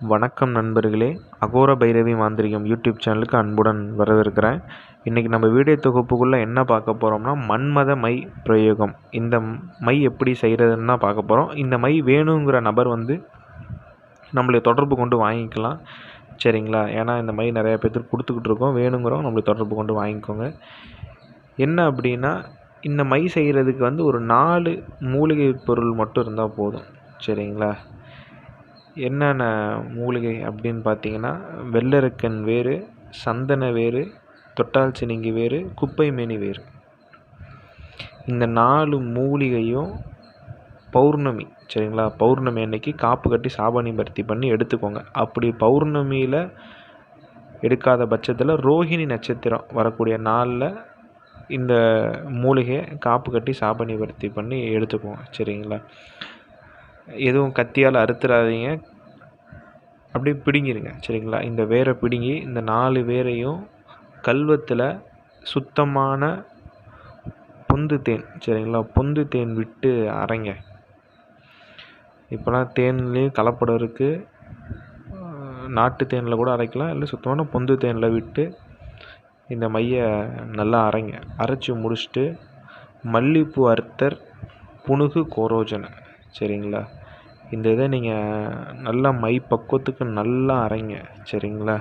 வணக்கம் நண்பர்களே. அகோர பைரவி மாந்திரிகம் யூடியூப் சேனலுக்கு அன்புடன் வரவேற்கிறேன். இன்றைக்கி நம்ம வீடியோ தொகுப்புக்குள்ளே என்ன பார்க்க போகிறோம்னா மன்மத மை பிரயோகம். இந்த மை எப்படி செய்கிறதுன்னு தான் பார்க்க போகிறோம் இந்த மை வேணுங்கிற நபர் வந்து நம்மளை தொடர்பு கொண்டு வாங்கிக்கலாம். சரிங்களா? ஏன்னா இந்த மை நிறையா பேர்த்துக்கு கொடுத்துக்கிட்டு இருக்கோம். வேணுங்கிறவங்க நம்மளை தொடர்பு கொண்டு வாங்கிக்கோங்க. என்ன அப்படின்னா இந்த மை செய்கிறதுக்கு வந்து ஒரு நாலு மூலிகை பொருள் மட்டும் இருந்தால் போதும். சரிங்களா? என்னென்ன மூலிகை அப்படின்னு பார்த்தீங்கன்னா வெள்ளரிக்கன் வேறு சந்தன வேறு தொட்டால் சினிங்கி வேறு குப்பை மேனி வேறு. இந்த நாலு மூலிகையும் பௌர்ணமி சரிங்களா? பௌர்ணமி அன்னைக்கு காப்பு கட்டி சாபானி பருத்தி பண்ணி எடுத்துக்கோங்க. அப்படி பௌர்ணமியில் எடுக்காத பட்சத்தில் ரோஹிணி நட்சத்திரம் வரக்கூடிய நாளில் இந்த மூலிகையை காப்பு கட்டி சாபனி பருத்தி பண்ணி எடுத்துக்குவோம் சரிங்களா? எதுவும் கத்தியால் அறுத்துறாதீங்க. அப்படியே பிடுங்கிருங்க சரிங்களா? இந்த வேரை பிடுங்கி இந்த நாலு வேரையும் கல்வத்தில் சுத்தமான பொந்து தேன் சரிங்களா? பொந்து தேன் விட்டு அரைங்க. இப்போலாம் தேன்லேயும் கலப்படம் இருக்குது நாட்டு தேனில் கூட அரைக்கலாம் இல்லை சுத்தமான பொந்து தேனில் விட்டு இந்த மையை நல்லா அரைங்க. அரைச்சி முடிச்சுட்டு மல்லிப்பூ அறுத்தர் புணுகு கோரோஜனை. சரிங்களா? இந்த இதை நீங்கள் நல்லா மை பக்குவத்துக்கு நல்லா அரைங்க சரிங்களா?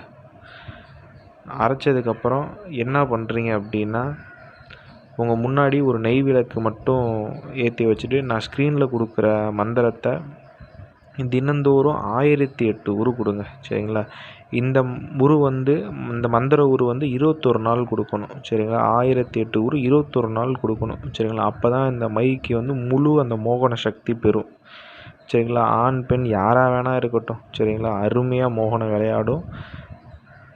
அரைச்சதுக்கப்புறம் என்ன பண்ணுறீங்க அப்படின்னா உங்கள் முன்னாடி ஒரு நெய் விளக்கு மட்டும் ஏற்றி வச்சுட்டு நான் ஸ்க்ரீனில் கொடுக்குற மந்திரத்தை தினந்தோறும் ஆயிரத்தி எட்டு உரு கொடுங்க சரிங்களா? இந்த உரு வந்து இந்த மந்திர உரு வந்து இருபத்தொரு நாள் கொடுக்கணும் சரிங்களா? ஆயிரத்தி எட்டு உரு இருபத்தொரு நாள் கொடுக்கணும் சரிங்களா? அப்போ தான் இந்த மைக்கு வந்து முழு அந்த மோகன சக்தி பெறும் சரிங்களா? ஆண் பெண் யாராக வேணால் இருக்கட்டும் சரிங்களா? அருமையாக மோகனம் விளையாடும்.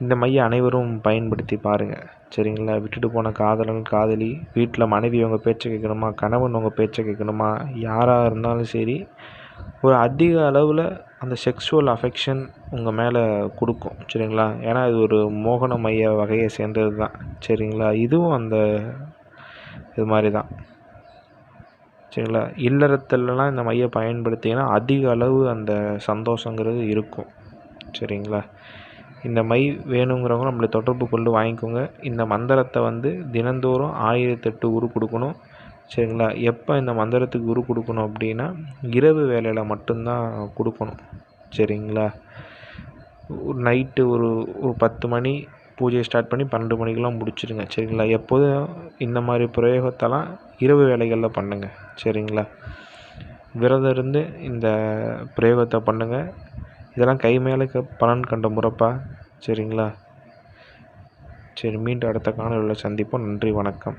இந்த மையை அனைவரும் பயன்படுத்தி பாருங்கள் சரிங்களா? விட்டுட்டு போன காதலன் காதலி வீட்டில் மனைவி உங்கள் பேச்சை கேட்கணுமா கணவன் உங்கள் பேச்சை கேட்கணுமா யாராக இருந்தாலும் சரி ஒரு அதிக அளவில் அந்த செக்ஷுவல் அஃபெக்ஷன் உங்கள் மேலே கொடுக்கும் சரிங்களா? ஏன்னா இது ஒரு மோகன மைய வகையை சேர்ந்தது தான் சரிங்களா? இதுவும் அந்த இது மாதிரி தான் சரிங்களா? இல்லறத்துலலாம் இந்த மையை பயன்படுத்திங்கன்னா அதிக அளவு அந்த சந்தோஷங்கிறது இருக்கும் சரிங்களா? இந்த மை வேணுங்கிறவங்க நம்மளை தொடர்பு கொண்டு வாங்கிக்கோங்க. இந்த மந்திரத்தை வந்து தினந்தோறும் ஆயிரத்தெட்டு உரு கொடுக்கணும். சரிங்களா? எப்போ இந்த மந்திரத்துக்கு குரு கொடுக்கணும் அப்படின்னா இரவு வேலையில் மட்டும்தான் கொடுக்கணும். சரிங்களா? ஒரு நைட்டு ஒரு ஒரு பத்து மணி பூஜையை ஸ்டார்ட் பண்ணி பன்னெண்டு மணிக்கெலாம் முடிச்சிடுங்க. சரிங்களா? எப்போதும் இந்த மாதிரி பிரயோகத்தெல்லாம் இரவு வேலைகளில் பண்ணுங்கள் சரிங்களா? விரதம் இருந்து இந்த பிரயோகத்தை பண்ணுங்கள் இதெல்லாம் கை மேலே பலன் கண்ட முறப்பா. சரிங்களா? சரி மீண்டும் அடுத்த காணொலியில் சந்திப்போம். நன்றி வணக்கம்.